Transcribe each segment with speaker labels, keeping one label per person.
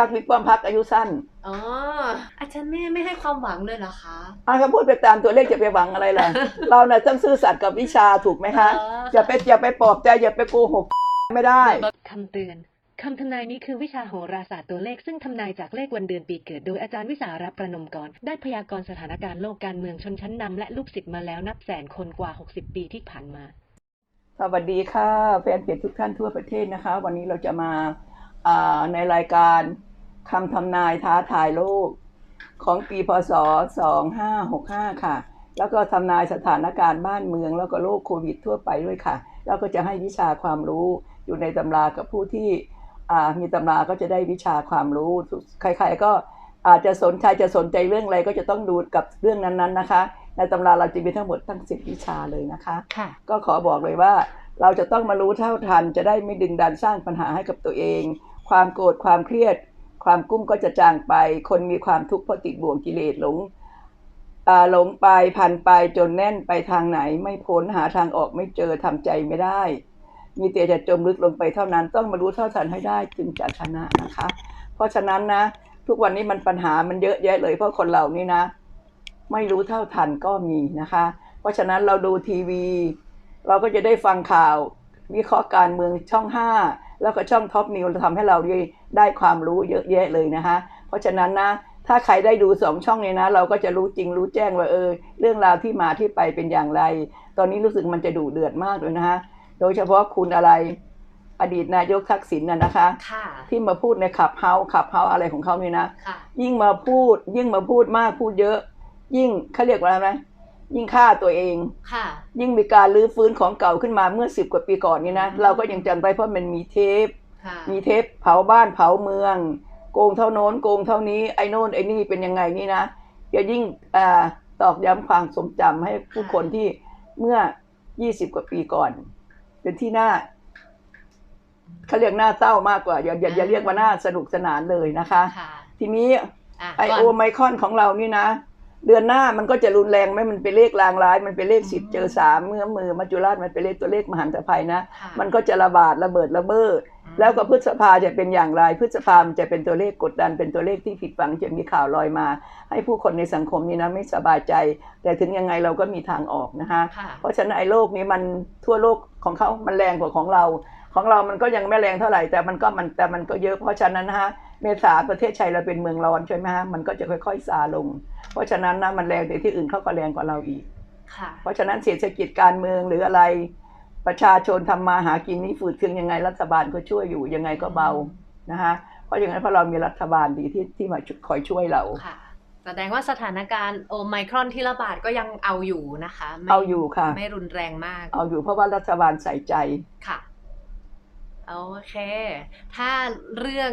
Speaker 1: พักวิกป้อมพักอายุสั้น
Speaker 2: อ๋ออาจารย์แม่ไม่ให้ความหวังเลยเหรอคะ
Speaker 1: อะก็พูดไปตามตัวเลขจะไปหวังอะไรล่ะ เราน่ะต้องซื่อสัตย์กับวิชาถูกไหมคะ
Speaker 2: อ๋อ
Speaker 1: อย่าไปอย่าไปปลอบใจอย่าไปโกหกไม่ได้
Speaker 3: คำเตือนคำทำนายนี้คือวิชาโหราศาสตร์ตัวเลขซึ่งทำนายจากเลขวันเดือนปีเกิด โดยอาจารย์วิสารับประนมกร ได้พยากรณ์สถานการณ์โลกการเมืองชนชั้นนำและลูกศิษย์มาแล้วนับแสนคนกว่า 60 ปีที่ผ่านมา
Speaker 1: สวัสดีค่ะ แฟนเพจทุกท่านทั่วประเทศนะคะ วันนี้เราจะมาอ่าในรายการ คำทำนายท้าทายโลก ของปีพศ 2565 ค่ะ แล้วก็ทำนายสถานการณ์บ้านเมือง แล้วก็โรคโควิดทั่วไปด้วยค่ะ แล้วก็จะให้วิชาความรู้อยู่ในตำรากับผู้ที่อ่ามีตำราก็จะได้วิชาความรู้ ใครๆก็อาจจะสนใจจะสนใจเรื่องอะไรก็จะต้องดูกับเรื่องนั้นๆนะคะ ในตำราเราจะมีทั้งหมดทั้งสิบวิชาเลยนะคะ
Speaker 2: ค่ะ
Speaker 1: ก็ขอบอกเลยว่า เราจะต้องมารู้เท่าทันจะได้ไม่ดึงดันสร้างปัญหาให้กับตัวเอง ความโกรธความเครียด ความกุ้มก็จะจางไป คนมีความทุกข์เพราะติดบ่วงกิเลสหลงหลงไปพันไปจนแน่นไปทางไหน ไม่พ้นหาทางออกไม่เจอทำใจไม่ได้ มีแต่จะจมลึกลงไปเท่านั้นต้องมารู้เท่าทันให้ได้จึงจะชนะนะคะ เพราะฉะนั้นนะ ทุกวันนี้มันปัญหามันเยอะแยะเลย เพราะคนเรานี่นะ ไม่รู้เท่าทันก็มีนะคะ เพราะฉะนั้นเราดูทีวี เราก็จะได้ฟังข่าววิเคราะห์การเมืองช่อง5 แล้วก็ช่องท็อปนิวทำให้เราได้ได้ความรู้เยอะแยะเลยนะคะ เพราะฉะนั้นนะถ้าใครได้ดูสองช่องนี้นะ เราก็จะรู้จริงรู้แจ้งว่าเออ เรื่องราวที่มาที่ไปเป็นอย่างไร ตอนนี้รู้สึกมันจะดุเดือดมากเลยนะคะโดยเฉพาะคุณอะไรอดีตนายกทักษิณน่ะนะคะ
Speaker 2: ค่ะ
Speaker 1: ที่มาพูดในขับเฮาขับเฮาอะไรของเขาเนี่ยนะ
Speaker 2: ค่ะ
Speaker 1: ยิ่งมาพูดยิ่งมาพูดมากพูดเยอะ ยิ่งเขาเรียกว่าอะไรนะ ยิ่งฆ่าตัวเอง
Speaker 2: ค่ะ
Speaker 1: ยิ่งมีการลื้อฟื้นของเก่าขึ้นมาเมื่อสิบกว่าปีก่อนนี่นะ
Speaker 2: อืม
Speaker 1: เราก็ยังจำได้เพราะมันมีเทป
Speaker 2: ค่ะ
Speaker 1: มีเทปเผาบ้านเผาเมือง โกงเท่าโน้นโกงเท่านี้ไอ้โน่นไอ้นี่เป็นยังไงนี่นะจะยิ่งอ่าตอกย้ำความทรงจำให้ผู้คนที่เมื่อยี่สิบกว่าปีก่อน เป็นที่น่าเขาเรียกน่าเศร้ามากกว่า อย่าอย่าอย่าเรียกว่าน่าสนุกสนานเลยนะคะ
Speaker 2: ค่ะ
Speaker 1: ทีนี้
Speaker 2: อะ
Speaker 1: ไอ
Speaker 2: ก่น
Speaker 1: โอไมครอนของเรานี่นะ เดือนหน้ามันก็จะรุนแรงไหมมันเป็นเลขลางร้าย มันเป็นเลขสิบ
Speaker 2: อืม
Speaker 1: เจอสามเมื่อมือมัจจุราชมันเป็นเลขตัวเลขมหันตภัยนะ
Speaker 2: ค่ะ
Speaker 1: มันก็จะระบาดระเบิดระเบ้อ
Speaker 2: อืม
Speaker 1: แล้วก็พฤษภาจะเป็นอย่างไร พฤษภามันจะเป็นตัวเลขกดดัน เป็นตัวเลขที่ผิดหวังจะมีข่าวลอยมา ให้ผู้คนในสังคมนี้นะไม่สบายใจ แต่ถึงยังไงเราก็มีทางออกนะคะ
Speaker 2: ค่ะ
Speaker 1: เพราะฉะนั้นไอ้โลกนี้มันทั่วโลกของเขามันแรงกว่าของเรา ของเรามันก็ยังไม่แรงเท่าไหร่แต่มันก็มันแต่มันก็เยอะเพราะฉะนั้นนะฮะ เมษาประเทศไทยเราเป็นเมืองร้อนใช่ไหมฮะมันก็จะค่อยๆซาลง เพราะฉะนั้นนะมันแรงแต่ที่อื่นเขาก็แรงกว่าเราอีก
Speaker 2: ค่ะ
Speaker 1: เพราะฉะนั้นเศรษฐกิจการเมืองหรืออะไรประชาชนทำมาหากินนี่ฝืดเคืองยังไงรัฐบาลก็ช่วยอยู่ยังไงก็เบานะคะเพราะอย่างนั้นเพราะเรามีรัฐบาลดีที่ที่มาคอยช่วยเรา
Speaker 2: ค่ะแสดงว่าสถานการณ์โอไมครอนที่ระบาดก็ยังเอาอยู่นะคะไม่
Speaker 1: เอาอยู่ค่ะ
Speaker 2: ไม่รุนแรงมาก
Speaker 1: เอาอยู่เพราะว่ารัฐบาลใส่ใจ
Speaker 2: ค่ะโอเค ถ้าเรื่อง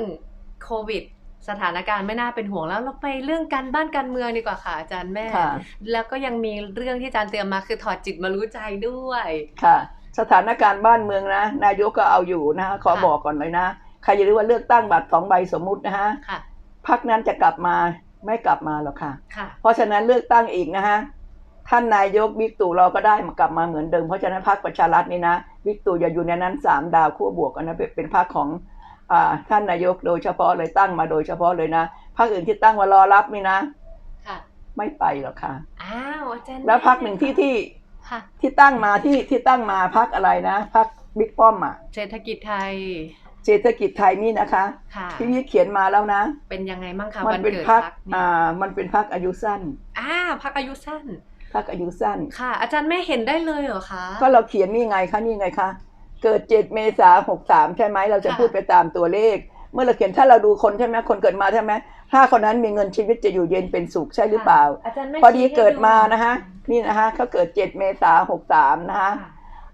Speaker 2: โควิด สถานการณ์ไม่น่าเป็นห่วงแล้วเราไปเรื่องการบ้านการเมืองดีกว่าค่ะอาจารย์แม่
Speaker 1: ค่ะ
Speaker 2: แล้วก็ยังมีเรื่องที่อาจารย์เตรียมมาคือถอดจิตมารู้ใจด้วย
Speaker 1: ค่ะ สถานการณ์บ้านเมืองนะ นายกก็เอาอยู่นะคะขอ
Speaker 2: ค่ะ
Speaker 1: บอกก่อนเลยนะใครจะรู้ว่าเลือกตั้งบัตรสองใบสมมุตินะฮะ
Speaker 2: ค่ะ
Speaker 1: พักนั้นจะกลับมาไม่กลับมาหรอกค่ะ
Speaker 2: ค่ะ
Speaker 1: เพราะฉะนั้นเลือกตั้งอีกนะฮะท่านนายกบิ๊กตู่เราก็ได้มากลับมาเหมือนเดิมเพราะฉะนั้นพรรคประชารัฐนี่นะบิ๊กตู่อย่าอยู่ในนั้นสามดาวขั้วบวกกันนะเป็นเป็นพรรคของอ่า ท่านนายกโดยเฉพาะเลยตั้งมาโดยเฉพาะเลยนะพรรคอื่นที่ตั้งมารอรับนี่นะ
Speaker 2: ค่ะ
Speaker 1: ไม่ไปหรอกค่ะ
Speaker 2: อ้าวอาจารย์
Speaker 1: แล้วพรรคหนึ่งที่ที่
Speaker 2: ค่ะ
Speaker 1: ที่ตั้งมาที่ที่ตั้งมาพรรคอะไรนะพรรคบิ๊กป้อมอะ
Speaker 2: เศรษฐกิจไทย
Speaker 1: เศรษฐกิจไทยนี่นะคะ
Speaker 2: ค่ะ
Speaker 1: ที่พี่เขียนมาแล้วนะ
Speaker 2: เป็นยังไงบ้างคะ
Speaker 1: มั
Speaker 2: วัน
Speaker 1: เป็น
Speaker 2: เกิด
Speaker 1: พรรค
Speaker 2: พักนี้
Speaker 1: อ่ามันเป็นพรรคอายุสั้น
Speaker 2: อ่าพักอายุสั้น
Speaker 1: พรรคอายุสั้น
Speaker 2: ค่ะ อาจารย์ไม่เห็นได้เลยเหรอคะ
Speaker 1: ก็เราเขียนนี่ไงคะนี่ไงคะ เกิดเจ็ดเมษาหกสามใช่ไหมเราจะ
Speaker 2: ค่ะ
Speaker 1: พูดไปตามตัวเลข เมื่อเราเขียนถ้าเราดูคนใช่ไหมคนเกิดมาใช่ไหมถ้าคนนั้นมีเงินชีวิตจะอยู่เย็นเป็นสุขใช่หรือเปล่า
Speaker 2: อาจารย์ไม่
Speaker 1: พอดี
Speaker 2: ชี้ให้
Speaker 1: เกิดมานะคะนี่นะคะเขาเกิดเจ็ดเมษาหกสามนะคะ
Speaker 2: ค่ะ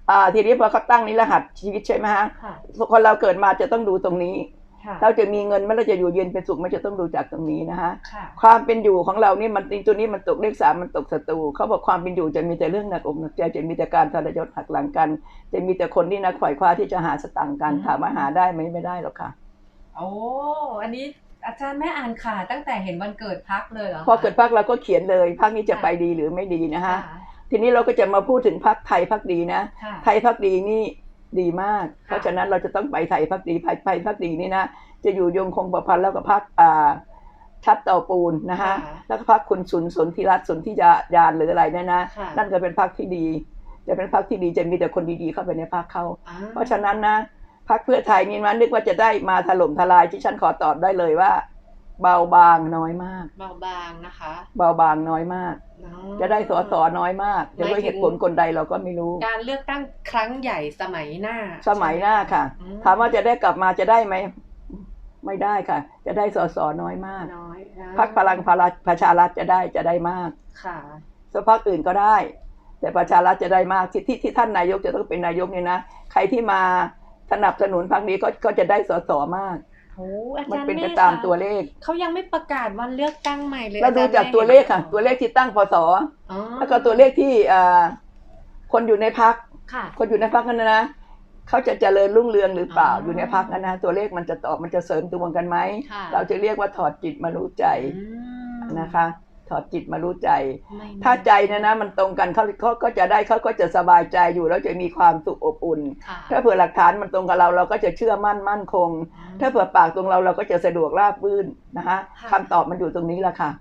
Speaker 1: อ่าทีนี้พอเขาตั้งนี้รหัสชีวิตใช่ไหมฮะ
Speaker 2: ค่ะ
Speaker 1: คนเราเกิดมาจะต้องดูตรงนี้
Speaker 2: ค่ะ
Speaker 1: เราจะมีเงินไหมเราจะอยู่เย็นเป็นสุขไม่จะต้องดูจากตรงนี้นะคะ
Speaker 2: ค่ะ
Speaker 1: ความเป็นอยู่ของเรานี่มันตัวนี้มันตกเลขสามมันตกศัตรูเขาบอกความเป็นอยู่จะมีแต่เรื่องหนักอกหนักใจจะมีแต่การทรยศหักหลังกัน จะมีแต่คนที่นักขวายคว้าที่จะหาสตังค์กัน
Speaker 2: อืม
Speaker 1: ถามว่าหาได้ไหมไม่ได้หรอกค่ะ
Speaker 2: โอ้อันนี้อาจารย์แม่อ่านค่ะ ตั้งแต่เห็นวันเกิดพักเลยเหรอคะ
Speaker 1: พอเกิดพักเราก็เขียนเลยพักนี้จะไปดีหรือไม่ดีนะ
Speaker 2: ค่ะ
Speaker 1: ฮะทีนี้เราก็จะมาพูดถึงพักไทยพักดีนะ
Speaker 2: ค่ะ
Speaker 1: ไทยพักดีนี่ ดีมาก เพราะฉะนั้นเราจะต้องไปไทยพักดีไปไปพักดีนี่นะ จะอยู่ยงคงประพันธ์แล้วก็พักอ่าชัดเตาปูนนะฮะ
Speaker 2: ค่ะ
Speaker 1: แล้วก็พักคุณสุนสนธิรัตน์สนธิยายานหรืออะไรเนี่ยนะ
Speaker 2: ค่ะ
Speaker 1: นั่นก็เป็นพักที่ดี จะเป็นพักที่ดีจะมีแต่คนดีๆเข้าไปในพักเขา
Speaker 2: อ่า
Speaker 1: เพราะฉะนั้นนะพักเพื่อไทยนี่มันนึกว่าจะได้มาถล่มทลายที่ฉันขอตอบได้เลยว่า เบาบางน้อยมาก
Speaker 2: เบาบางนะคะ
Speaker 1: เบาบางน้อยมาก
Speaker 2: อ๋อ
Speaker 1: จะได้สอสอน้อยมาก จะด้วยเหตุผลคนใดเราก็ไม่รู้
Speaker 2: การเลือกตั้งครั้งใหญ่สมัยหน้า
Speaker 1: สมัยหน้าค่ะ
Speaker 2: อืม
Speaker 1: ถามว่าจะได้กลับมาจะได้ไหม ไม่ได้ค่ะ จะได้สอสอน้อยมาก
Speaker 2: น้อยนะ
Speaker 1: พักพลังพลาประชารัฐจะได้จะได้มาก
Speaker 2: ค่ะ
Speaker 1: ส่วนพักอื่นก็ได้ แต่ประชารัฐจะได้มากที่ที่ที่ท่านนายกจะต้องเป็นนายกเนี่ยนะ ใครที่มาสนับสนุนพักนี้ก็ก็จะได้สอสอมาก
Speaker 2: โอ้อา
Speaker 1: มัน
Speaker 2: จารย์
Speaker 1: เป็นไป
Speaker 2: เมฆ
Speaker 1: ตาม
Speaker 2: คะ
Speaker 1: ตัวเลข
Speaker 2: เขายังไม่ประกาศวันเลือกตั้งใหม่เลย
Speaker 1: เราดู
Speaker 2: อจรย์
Speaker 1: จากตัวเลขค่ะ ตัวเลขที่ตั้งพศ
Speaker 2: อ๋อ
Speaker 1: แล้วก็ตัวเลขที่อ่าคนอยู่ในพัก
Speaker 2: ค่ะ
Speaker 1: คนอยู่ในพักนั้นนะนะเขาจะเจริญรุ่งเรืองหรือเปล่า
Speaker 2: อ๋อ
Speaker 1: อ
Speaker 2: อ
Speaker 1: ยู่ในพักนั้นนะตัวเลขมันจะตอบมันจะเสริมดวงกันไหม
Speaker 2: ค่ะ
Speaker 1: เราจะเรียกว่าถอดจิตมารู้ใจ
Speaker 2: อืม
Speaker 1: นะคะ ถอดจิตมารู้ใจ
Speaker 2: ไม่
Speaker 1: ถ้าใจเนะนะมันตรงกันเขาเขาก็จะได้เขาก็จะสบายใจอยู่แล้วจะมีความสุขอบอุ่น
Speaker 2: ค่ะ
Speaker 1: ถ้าเผื่อหลักฐานมันตรงกับเราเราก็จะเชื่อมั่นมั่นคง ถ้าเผื่อปากตรงเราเราก็จะสะดวกราบรื่นนะคะ
Speaker 2: ค่ะ
Speaker 1: คำตอบมันอยู่ตรงนี้แหละค่ะ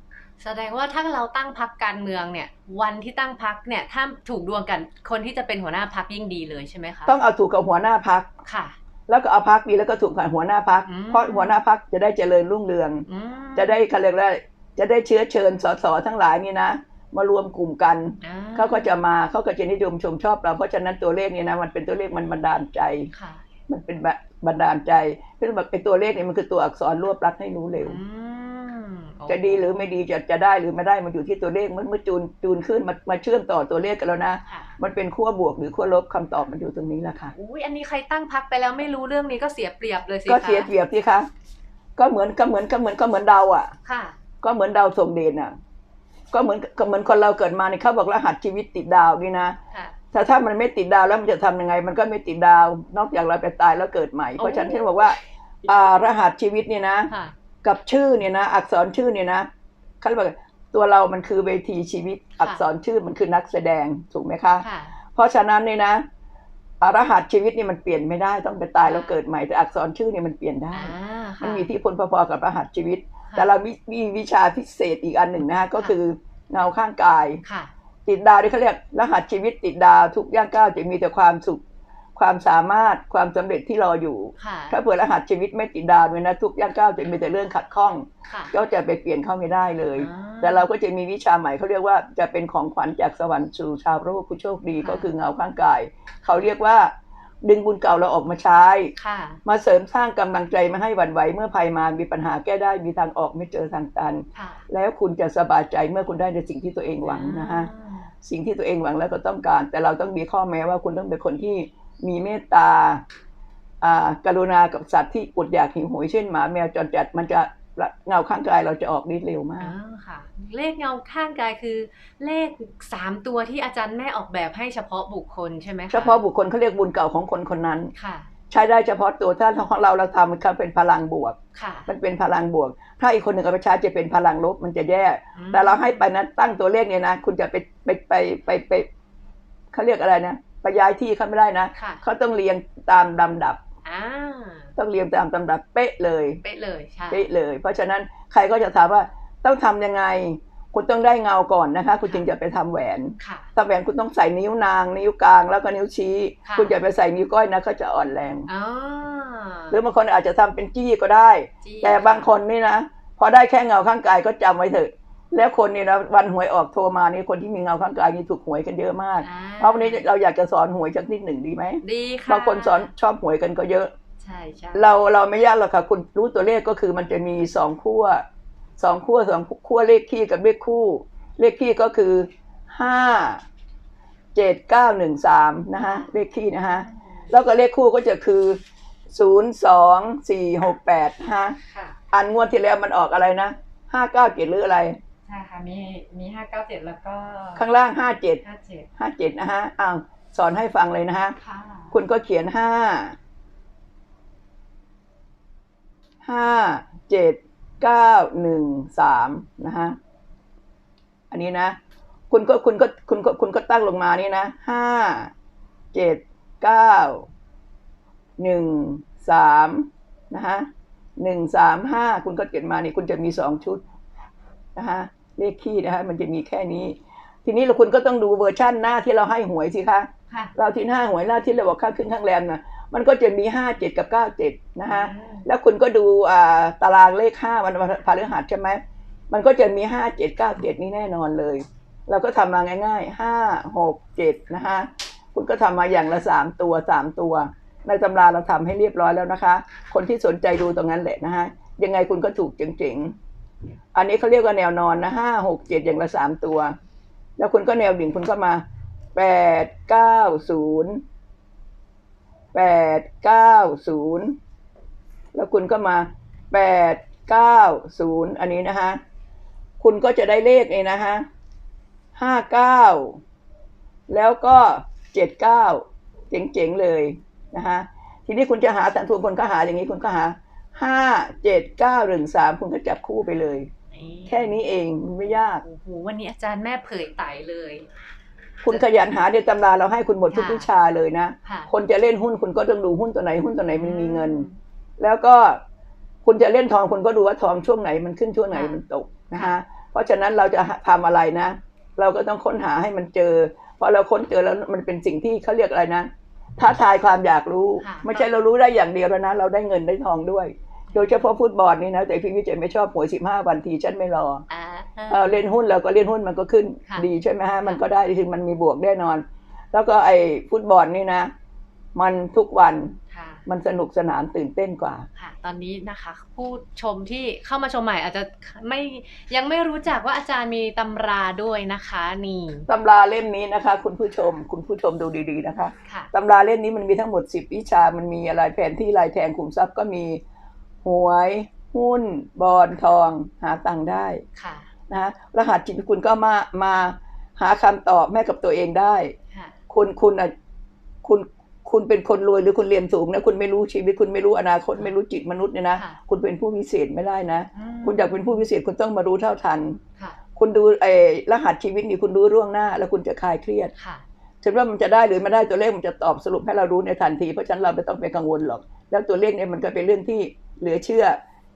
Speaker 2: แสดงว่าถ้าเราตั้งพักการเมืองเนี่ย วันที่ตั้งพักเนี่ยถ้าถูกดวงกันคนที่จะเป็นหัวหน้าพักยิ่งดีเลยใช่ไหมคะ
Speaker 1: ต้องเอาถูกกับหัวหน้าพัก
Speaker 2: ค่ะ
Speaker 1: แล้วก็เอาพักดีแล้วก็ถูกกับหัวหน้าพัก
Speaker 2: อืม
Speaker 1: เพราะหัวหน้าพักจะได้เจริญรุ่งเรือง
Speaker 2: อืม
Speaker 1: จะได้เขาเรียกว่า จะได้เชื้อเชิญสสทั้งหลายนี่นะ มารวมกลุ่มกัน
Speaker 2: อ่
Speaker 1: เขาก็จะมาเขาก็จะนิยมชมชอบเราเพราะฉะนั้นตัวเลขนี่นะมันเป็นตัวเลขมันบันดาลใจ
Speaker 2: ค่ะ
Speaker 1: มันเป็นแบบบันดาลใจเป็นแบบเป็นตัวเลขนี่มันคือตัวอักษรรวบรัดให้รู้เร็ว
Speaker 2: อืมโอ้
Speaker 1: จะดีหรือไม่ดีจะจะได้หรือไม่ได้มันอยู่ที่ตัวเลขมันเมื่อจูนจูนขึ้นมามาเชื่อมต่อตัวเลขกันแล้วนะ
Speaker 2: ค่ะ
Speaker 1: มันเป็นขั้วบวกหรือขั้วลบคำตอบมันอยู่ตรงนี้แหละค่ะ
Speaker 2: อุ้ยอันนี้ใครตั้งพักไปแล้วไม่รู้เรื่องนี้ก็เสียเปรียบเลยสิ
Speaker 1: ก็
Speaker 2: คะ
Speaker 1: เสียเปรียบที่คะก็เหมือนก็เหมือนก็เหมือนก็เหมือนเดาอะ
Speaker 2: ค่ะ
Speaker 1: ก็เหมือนดาวส่งเดชอะ ก็เหมือนก็เหมือนคนเราเกิดมาเนี่ยเขาบอกรหัสชีวิตติดดาวนี่นะ
Speaker 2: ค่ะ
Speaker 1: แต่ถ้ามันไม่ติดดาวแล้วมันจะทำยังไง มันก็ไม่ติดดาว นอกจากเราไปตายแล้วเกิดใหม่ เพราะฉะนั้นที่บอกว่า อ่ารหัสชีวิตเนี่ยนะ
Speaker 2: ค่ะ
Speaker 1: กับชื่อเนี่ยนะ อักษรชื่อเนี่ยนะเขาบอกตัวเรามันคือเวทีชีวิต อักษรชื่อมันคือนักแสดงถูกไหมคะ
Speaker 2: ค่ะ
Speaker 1: เพราะฉะนั้นเนี่ยนะอ่ารหัสชีวิตนี่มันเปลี่ยนไม่ได้ต้องไปตายแล้วเกิดใหม่แต่อักษรชื่อเนี่ยมันเปลี่ยนได้
Speaker 2: อ่าค่ะ
Speaker 1: มันมีที่พลพอๆกับรหัสชีวิต
Speaker 2: ค่ะ
Speaker 1: แต่เรามีมีวิชาพิเศษอีกอันหนึ่งนะฮะก็คือเงาข้างกาย
Speaker 2: ค่ะ
Speaker 1: ติดดาวที่เขาเรียกรหัสชีวิตติดดาวทุกย่างก้าวจะมีแต่ความสุขความสามารถความสำเร็จที่รออยู่
Speaker 2: ค่ะ
Speaker 1: ถ้าเผื่อรหัสชีวิตไม่ติดดาวเนี่ยนะทุกย่างก้าวจะมีแต่เรื่องขัดข้อง
Speaker 2: ค่ะ
Speaker 1: ก็จะไปเปลี่ยนเข้าไม่ได้เลย
Speaker 2: อ่า
Speaker 1: แต่เราก็จะมีวิชาใหม่เขาเรียกว่าจะเป็นของขวัญจากสวรรค์สู่ชาวโลกผู้โชคดี
Speaker 2: ค่ะ
Speaker 1: ก็คือเงาข้างกาย เขาเรียกว่า ดึงบุญเก่าเราออกมาใช้
Speaker 2: ค่ะ
Speaker 1: มาเสริมสร้างกำลังใจมาให้หวั่นไหวเมื่อภัยมามีปัญหาแก้ได้มีทางออกไม่เจอทางตัน
Speaker 2: ค่ะ
Speaker 1: แล้วคุณจะสบายใจเมื่อคุณได้ในสิ่งที่ตัวเองหวังนะฮะ
Speaker 2: อ่า
Speaker 1: สิ่งที่ตัวเองหวังแล้วก็ต้องการ แต่เราต้องมีข้อแม้ว่าคุณต้องเป็นคนที่มีเมตตาอ่ากรุณากับสัตว์ที่อดอยากหิวโหยเช่นหมาแมวจรจัดมันจะ เงาข้างกายเราจะออกฤทธิ์เร็วมาก
Speaker 2: อ่าค่ะ เลขเงาข้างกายคือ เลขสามตัวที่อาจารย์แม่ออกแบบให้เฉพาะบุคคลใช่ไหมคะ
Speaker 1: เฉพาะบุคคลเขาเรียกบุญเก่าของคนคนนั้น
Speaker 2: ค่ะ
Speaker 1: ใช้ได้เฉพาะตัวถ้าของเราเราทำมันเป็นพลังบวก
Speaker 2: ค่ะ
Speaker 1: มันเป็นพลังบวก ถ้าอีกคนหนึ่งเอาไปใช้จะเป็นพลังลบมันจะแย่
Speaker 2: อืม
Speaker 1: แต่เราให้ไปนะตั้งตัวเลขเนี่ยนะคุณจะไปไปไปไปไปเขาเรียกอะไรนะไปย้ายที่เขาไม่ได้นะ
Speaker 2: ค่ะ
Speaker 1: เขาต้องเรียงตามลำดับ
Speaker 2: อ่า
Speaker 1: ต้องเรียงตามลำดับเป๊ะเลย
Speaker 2: เป๊ะเลยใช่
Speaker 1: เป๊ะเลย เพราะฉะนั้นใครก็จะถามว่าต้องทำยังไง คุณต้องได้เงาก่อนนะคะ คุณจึงจะไปทำแหวน
Speaker 2: ค่ะ
Speaker 1: ถ้าแหวนคุณต้องใส่นิ้วนาง นิ้วกลางแล้วก็นิ้วชี้
Speaker 2: ค่ะ
Speaker 1: คุณอย่าไปใส่นิ้วก้อยนะก็จะอ่อนแรง
Speaker 2: อ่า
Speaker 1: หรือบางคนอาจจะทำเป็นจี้ก็ได้
Speaker 2: จี้
Speaker 1: แต่บางคนนี่นะพอได้แค่เงาข้างกายก็จำไว้เถอะ แล้วคนนี่นะวันหวยออกโทรมานี่คนที่มีเงาข้างกายนี่ถูกหวยกันเยอะมาก
Speaker 2: อ่
Speaker 1: เพราะวันนี้เราอยากจะสอนหวยสักนิดหนึ่งดีไหม
Speaker 2: ดีค่ะ
Speaker 1: บางคนสอนชอบหวยกันก็เยอะ
Speaker 2: ใช่ใช่
Speaker 1: เราเราไม่ยากหรอกค่ะคุณรู้ตัวเลขก็คือมันจะมีสองขั้วสองขั้วสองขั้วเลขคี่กับเลขคู่ เลขคี่ก็คือห้าเจ็ดเก้าหนึ่งสามนะฮะเลขคี่นะฮะแล้วก็เลขคู่ก็จะคือศูนย์สองสี่หกแปดฮะ
Speaker 2: ค่ะ
Speaker 1: อันงวดที่แล้วมันออกอะไรนะห้าเก้าเจ็ดหรืออะไร
Speaker 2: ใช่ค่ะมีมีห้าเก้าเจ็ดแล้วก็
Speaker 1: ข้างล่างห้าเจ็ด
Speaker 2: ห้าเจ็ด
Speaker 1: ห้าเจ็ดนะฮะอ้าวสอนให้ฟังเลยนะฮะ
Speaker 2: ค่ะ
Speaker 1: คุณก็เขียนห้าห้าเจ็ดเก้าหนึ่งสามนะฮะอันนี้นะ คุณก็คุณก็คุณก็คุณก็ตั้งลงมานี่นะห้าเจ็ดเก้าหนึ่งสามนะฮะหนึ่งสามห้าคุณก็เก็บมานี่คุณจะมีสองชุด นะฮะ เลขคี่นะฮะมันจะมีแค่นี้ ทีนี้เราคุณก็ต้องดูเวอร์ชั่นหน้าที่เราให้หวยสิคะ
Speaker 2: ค่ะ
Speaker 1: เราที่หน้าหวยหน้าที่เราบอกค่าขึ้นข้างแรมนะมันก็จะมีห้าเจ็ดกับเก้าเจ็ดนะฮะแล้วคุณก็ดูอ่าตารางเลขห้าวันพฤหัสใช่ไหมมันก็จะมีห้าเจ็ดเก้าเจ็ดนี่แน่นอนเลย เราก็ทำมาง่ายๆห้าหกเจ็ดนะคะคุณก็ทำมาอย่างละสามตัวสามตัว ในตำราเราทำให้เรียบร้อยแล้วนะคะ คนที่สนใจดูตรงนั้นแหละนะคะยังไงคุณก็ถูกเจ๋งๆ อันนี้เขาเรียกว่าแนวนอนนะห้าหกเจ็ดอย่างละสามตัว แล้วคุณก็แนวดิ่งคุณก็มาแปดเก้าศูนย์แปดเก้าศูนย์แล้วคุณก็มาแปดเก้าศูนย์อันนี้นะคะ คุณก็จะได้เลขเองนะคะห้าเก้าแล้วก็เจ็ดเก้าเจ๋งๆเลยนะคะทีนี้คุณจะหาสันทุนคนก็หาอย่างนี้คุณก็หาห้าเจ็ดเก้าหนึ่งสามคุณก็จับคู่ไปเลย แค่นี้เองมันไม่ยาก
Speaker 2: โอ้โหวันนี้อาจารย์แม่เผยไตเลย
Speaker 1: คุณขยันหาในตำราเราให้คุณหมดทุก
Speaker 2: ค่ะ
Speaker 1: วิชาเลยนะ
Speaker 2: ค่ะ
Speaker 1: คนจะเล่นหุ้นคุณก็ต้องดูหุ้นตัวไหนหุ้นตัวไหนมันมีเงิน แล้วก็คุณจะเล่นทองคุณก็ดูว่าทองช่วงไหนมันขึ้นช่วงไหน
Speaker 2: ค่ะ
Speaker 1: มันตกนะคะเพราะฉะนั้นเราจะทำอะไรนะ เราก็ต้องค้นหาให้มันเจอพอเราค้นเจอแล้วมันเป็นสิ่งที่เขาเรียกอะไรนะท้าทายความอยากรู้
Speaker 2: ค่ะ
Speaker 1: ไม่ใช่เรารู้ได้อย่างเดียวแล้วนะ เราได้เงินได้ทองด้วย โดยเฉพาะฟุตบอลนี่นะ แต่พี่วิจัยไม่ชอบหวยสิบห้าวันทีฉันไม่รอ
Speaker 2: อ่า
Speaker 1: เออเล่นหุ้นเราก็เล่นหุ้นมันก็ขึ้น
Speaker 2: ค่ะ
Speaker 1: ดีใช่ไหมฮะมันก็ได้ถึงมันมีบวกแน่นอน แล้วก็ไอ้ฟุตบอลนี่นะ มันทุกวัน
Speaker 2: ค่ะ
Speaker 1: มันสนุกสนานตื่นเต้นกว่า
Speaker 2: ค่ะ ตอนนี้นะคะ ผู้ชมที่เข้ามาชมใหม่อาจจะไม่ยังไม่รู้จักว่าอาจารย์มีตำราด้วยนะคะนี่
Speaker 1: ตำราเล่มนี้นะคะ คุณผู้ชม คุณผู้ชมดูดีๆนะคะ
Speaker 2: ค่ะ
Speaker 1: ตำราเล่มนี้มันมีทั้งหมดสิบวิชามันมีอะไรแผนที่ลายแทงขุมทรัพย์ก็มี หวย หุ้น บอลทอง หาตังค์ได้
Speaker 2: ค่ะ
Speaker 1: นะฮะรหัสจิตคุณก็มามาหาคำตอบแม่กับตัวเองได้
Speaker 2: ค่ะ
Speaker 1: คุณคุณอะคุณคุณเป็นคนรวยหรือคุณเรียนสูงนะคุณไม่รู้ชีวิตคุณไม่รู้อนาคตไม่รู้จิตมนุษย์เนี่ยนะ
Speaker 2: ค่ะ
Speaker 1: คุณเป็นผู้พิเศษไม่ได้นะ
Speaker 2: อืม
Speaker 1: คุณอยากเป็นผู้พิเศษคุณต้องมารู้เท่าทัน
Speaker 2: ค่ะ
Speaker 1: คุณดูไอ้รหัสชีวิตนี่คุณรู้ล่วงหน้า แล้วคุณจะคลายเครียด
Speaker 2: ค่ะ
Speaker 1: ถึงว่ามันจะได้หรือไม่ได้ตัวเลขมันจะตอบสรุปให้เรารู้ในทันทีเพราะฉะนั้นเราไม่ต้องไปกังวลหรอก แล้วตัวเลขเนี่ยมันก็เป็นเรื่องที่ เหลือเชื่อ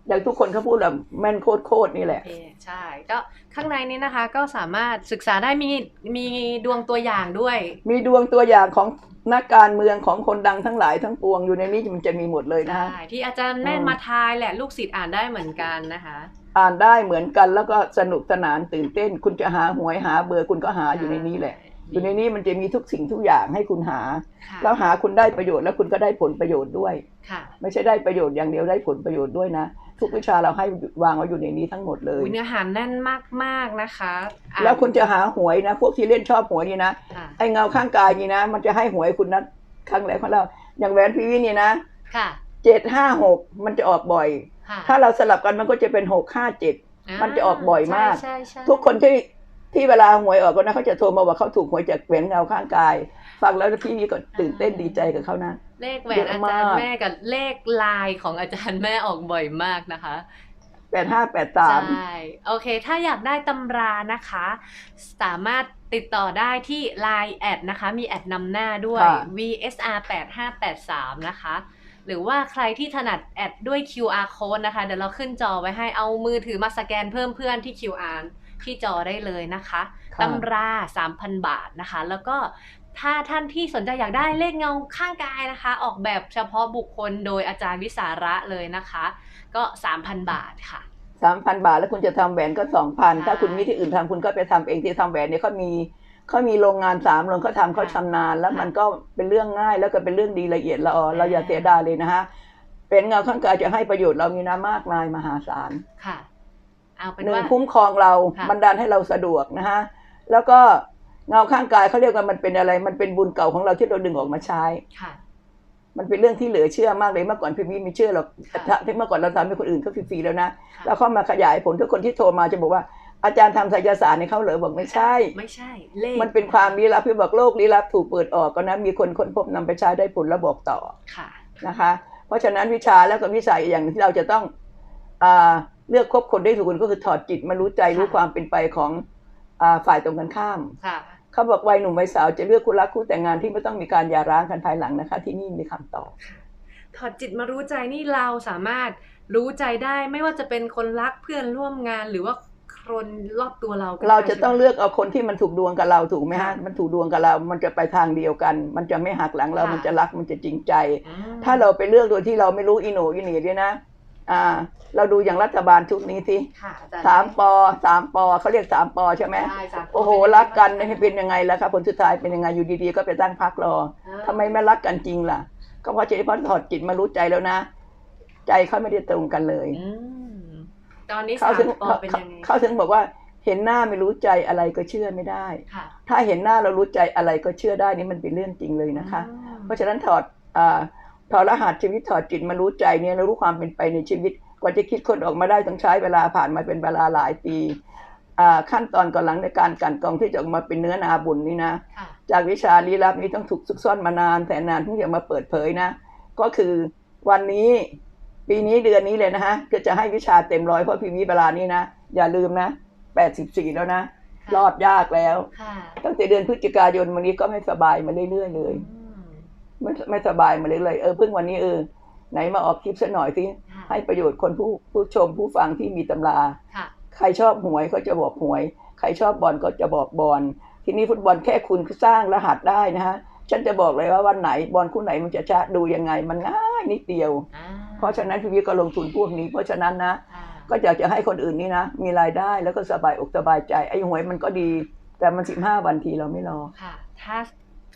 Speaker 1: อย่างทุกคนเขาพูดแบบแม่นโคตรโคตรๆนี่แหละ
Speaker 2: โอเคใช่ก็ข้างในนี้นะคะก็สามารถศึกษาได้มีมีดวงตัวอย่างด้วย
Speaker 1: มีดวงตัวอย่างของนักการเมืองของคนดังทั้งหลายทั้งปวงอยู่ในนี้มันจะมีหมดเลยนะฮะ
Speaker 2: ใช่ที่อาจารย์แม่
Speaker 1: อืม
Speaker 2: มาทายแหละลูกศิษย์อ่านได้เหมือนกันนะคะ
Speaker 1: อ่านได้เหมือนกันแล้วก็สนุกสนานตื่นเต้น คุณจะหาหวยหาเบอร์คุณก็หาอยู่ในนี้แหละ อยู่ในนี้มันจะมีทุกสิ่งทุกอย่างให้คุณหา
Speaker 2: ค่ะ
Speaker 1: แล้วหาคุณได้ประโยชน์แล้วคุณก็ได้ผลประโยชน์ด้วย
Speaker 2: ค่ะ
Speaker 1: ไม่ใช่ได้ประโยชน์อย่างเดียวได้ผลประโยชน์ด้วยนะ ทุกวิชาเราให้วางไว้อยู่ในนี้ทั้งหมดเลย
Speaker 2: อุ๊ยเนื้อหาแน่นมากๆนะคะอ่าน
Speaker 1: แล้วคุณจะหาหวยนะ พวกที่เล่นชอบหวยนี่นะ
Speaker 2: ค่ะ
Speaker 1: ไอ้เงาข้างกายนี่นะ มันจะให้หวยคุณนะครั้งแรกของเรา อย่างแหวนพีวีนี่นะ
Speaker 2: ค่ะ
Speaker 1: เจ็ดห้าหกมันจะออกบ่อย
Speaker 2: ค่ะ
Speaker 1: ถ้าเราสลับกันมันก็จะเป็นหกห้าเจ็ดมันจะออกบ่อยมาก
Speaker 2: ใช่ใช่ใช่
Speaker 1: ทุกคนที่ ที่เวลาหวยออกก็นะเขาจะโทรมาว่าเขาถูกหวยจากแหวนเงาข้างกาย ฟังแล้วพี่วีก็ตื่นเต้นดีใจกับเขานะ
Speaker 2: เลขแหว
Speaker 1: เย
Speaker 2: น
Speaker 1: อะ
Speaker 2: อาจารย์
Speaker 1: มาก
Speaker 2: แม่กับเลขลายของอาจารย์แม่ออกบ่อยมากนะคะ
Speaker 1: แปดห้าแปดสาม
Speaker 2: ใช่โอเค ถ้าอยากได้ตำรานะคะ สามารถติดต่อได้ที่ Line แอดนะคะ มีแอดนำหน้าด้วย VSR 8583นะคะ หรือว่าใครที่ถนัดแอดด้วย QR code นะคะ เดี๋ยวเราขึ้นจอไว้ให้เอามือถือมาสแกนเพิ่มเพื่อนที่ QR ที่จอได้เลยนะคะ
Speaker 1: ค่ะ
Speaker 2: ตำรา 3,000 บาทนะคะ แล้วก็ถ้าท่านที่สนใจอยากได้เลขเงาข้างกายนะคะ ออกแบบเฉพาะบุคคลโดยอาจารย์วิสาระเลยนะคะ ก็ 3,000 บาทค่ะ
Speaker 1: สามพันบาทแล้วคุณจะทำแหวนก็สองพัน
Speaker 2: ใช่
Speaker 1: ถ้าคุณมีที่อื่นทำคุณก็ไปทำเองที่ทำแหวนเนี่ยเขามีเขามีโรงงานสามโรงเขาทำเขาชำนาญแล้ว
Speaker 2: ค่ะ
Speaker 1: มันก็เป็นเรื่องง่ายแล้วก็เป็นเรื่องดีละเอียดละออเราอย่าเสียดายเลยนะฮะเป็นเงาข้างกายจะให้ประโยชน์เรามีนะมากมายมหาศาล
Speaker 2: ค่ะ เอาเป็น
Speaker 1: หนึ่ง
Speaker 2: ว่า
Speaker 1: คุ้มครองเรา
Speaker 2: ค่ะ
Speaker 1: บันดาลให้เราสะดวกนะฮะแล้วก็เงาข้างกายเขาเรียกว่ามันเป็นอะไร มันเป็นบุญเก่าของเราที่เราดึงออกมาใช้
Speaker 2: ค่ะ
Speaker 1: มันเป็นเรื่องที่เหลือเชื่อมากเลยเมื่อก่อนพี่มีไม่เชื่อหรอก
Speaker 2: ค่ะ
Speaker 1: ถ้าที่เมื่อก่อนเราทำให้คนอื่นเขาฟรีๆแล้วนะ
Speaker 2: ค่ะ
Speaker 1: แล้วเขามาขยายผลทุกคนที่โทรมาจะบอกว่าอาจารย์ทำไสยศาสตร์ในเขาเหรอบอกไม่ใช่
Speaker 2: ไม่ใช่เลข
Speaker 1: มันเป็นความลี้ลับพี่บอกโลกลี้ลับถูกเปิดออกก็นะมีคนค้นพบนำไปใช้ได้ผลและบอกต่อ
Speaker 2: ค่ะ
Speaker 1: นะคะ เพราะฉะนั้นวิชาแล้วก็วิสัยอย่างที่เราจะต้องอ่า เลือกคบคนได้ถูกคนก็คือถอดจิตมารู้ใจ
Speaker 2: ค่ะ
Speaker 1: รู้ความเป็นไปของอ่าฝ่ายตรงกันข้าม
Speaker 2: ค่ะ
Speaker 1: เขาบอกวัยหนุ่มวัยสาวจะเลือกคู่รักคู่แต่งงานที่ไม่ต้องมีการหย่าร้างกันภายหลังนะคะ ที่นี่มีคำตอบ
Speaker 2: ถอดจิตมารู้ใจนี่เราสามารถรู้ใจได้ไม่ว่าจะเป็นคนรักเพื่อนร่วมงานหรือว่าคนรอบตัวเราก็ได้
Speaker 1: เราจะต้อง
Speaker 2: ใช่ไหม
Speaker 1: เลือกเอาคนที่มันถูกดวงกับเราถูกไหมฮะ
Speaker 2: ค่ะ
Speaker 1: มันถูกดวงกับเรา มันจะไปทางเดียวกัน มันจะไม่หักหลังเรา
Speaker 2: ค่ะ
Speaker 1: มันจะรัก มันจะจริงใจ
Speaker 2: อืม
Speaker 1: ถ้าเราไปเลือกโดยที่เราไม่รู้อีโหนอีเหนีด้วยนะ อ่า เราดูอย่างรัฐบาลชุดนี้สิ
Speaker 2: ค่ะอาจารย์
Speaker 1: สามปอสามปอเขาเรียกสามปอใช่ไหม
Speaker 2: ใช่สามป
Speaker 1: โอ้โหรักกันให้เป็นยังไงแล้วครับผลสุดท้ายเป็นยังไงอยู่ดีๆก็ไปตั้งพักรอ
Speaker 2: อ่า
Speaker 1: ทำไมไม่รักกันจริงล่ะ ก็เพราะเฉพาะถอดจิตมารู้ใจแล้วนะ ใจเขาไม่ได้ตรงกันเลย
Speaker 2: อืมตอนนี้
Speaker 1: เขา
Speaker 2: สาม
Speaker 1: ถึง
Speaker 2: ปอ
Speaker 1: เขา
Speaker 2: เป็น
Speaker 1: เขา
Speaker 2: ยังไง
Speaker 1: เขาถึงบอกว่าเห็นหน้าไม่รู้ใจอะไรก็เชื่อไม่ได้
Speaker 2: ค่ะ
Speaker 1: ถ้าเห็นหน้าเรารู้ใจอะไรก็เชื่อได้นี่มันเป็นเรื่องจริงเลยนะคะ
Speaker 2: อืม
Speaker 1: เพราะฉะนั้นถอดอ่า ถอดรหัสชีวิตถอดจิตมารู้ใจเนี่ยเรารู้ความเป็นไปในชีวิต กว่าจะคิดคนออกมาได้ต้องใช้เวลาผ่านมาเป็นเวลาหลายปีอ่าขั้นตอนก่อนหลังในการกลันกรองที่จะออกมาเป็นเนื้อนาบุญนี่นะ
Speaker 2: ค่ะ
Speaker 1: จากวิชาลี้ลับนี้ต้องถูกซุกซ่อนมานานแต่นานเพิ่งจะมาเปิดเผยนะ ก็คือวันนี้ปีนี้เดือนนี้เลยนะฮะก็จะให้วิชาเต็มร้อยเพราะพีวิเวลานี้นะ อย่าลืมนะแปดสิบสี่แล้วนะ
Speaker 2: ค่ะ
Speaker 1: รอดยากแล้ว
Speaker 2: ค่ะ
Speaker 1: ตั้งแต่เดือนพฤศจิกายนวันนี้ก็ไม่สบายมาเรื่อยๆเลย
Speaker 2: อืม
Speaker 1: ไม่ไม่สบายมาเรื่อยๆเออเพิ่งวันนี้เออไหนมาออกคลิปสักหน่อยสิ
Speaker 2: ค่ะ
Speaker 1: ให้ประโยชน์คนผู้ผู้ชมผู้ฟังที่มีตำรา
Speaker 2: ค่ะ
Speaker 1: ใครชอบหวยก็จะบอกหวย ใครชอบบอลก็จะบอกบอลทีนี้ฟุตบอลแค่คุณสร้างรหัสได้นะฮะฉันจะบอกเลยว่าวันไหนบอลคู่ไหนมันจะชะดูยังไงมันง่ายนิดเดียว
Speaker 2: อ่า
Speaker 1: เพราะฉะนั้นพี่วิทย์ก็ลงทุนพวกนี้ เพราะฉะนั้นนะ
Speaker 2: ค่ะ
Speaker 1: ก็อยากจะให้คนอื่นนี่นะ มีรายได้แล้วก็สบายอกสบายใจไอ้หวยมันก็ดี แต่มันสิบห้าวันทีเราไม่รอ
Speaker 2: ค่ะถ้า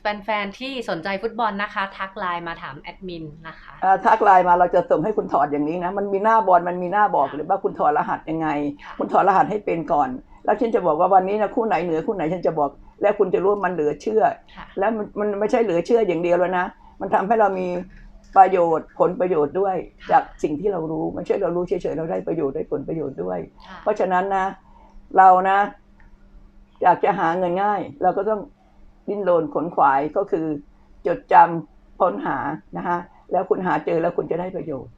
Speaker 2: แฟนๆ ที่สนใจฟุตบอลนะคะ ทักไลน์มาถามแอดมินนะคะ
Speaker 1: อ่าทักไลน์มาเราจะส่งให้คุณถอดอย่างนี้นะ มันมีหน้าบอลมันมีหน้าบอกเลยว่าคุณถอดรหัสยังไง
Speaker 2: ค่ะ
Speaker 1: คุณถอดรหัสให้เป็นก่อน แล้วฉันจะบอกว่าวันนี้นะคู่ไหนเหนือคู่ไหนฉันจะบอก แล้วคุณจะรู้ว่ามันเหลือเชื่อ
Speaker 2: ค่ะ
Speaker 1: แล้วมันมันไม่ใช่เหลือเชื่ออย่างเดียวแล้วนะ มันทำให้เรามีประโยชน์ผลประโยชน์ด้วย จากสิ่งที่เรารู้ไม่ใช่เรารู้เฉยๆเราได้ประโยชน์ได้ผลประโยชน์ด้วย
Speaker 2: ค่ะ
Speaker 1: เพราะฉะนั้นนะ เรานะอยากจะหาเงินง่าย เราก็ต้อง ดิ้นรนขนขวายก็คือจดจำค้นหานะคะแล้วคุณหาเจอแล้วคุณจะได้ประโยชน์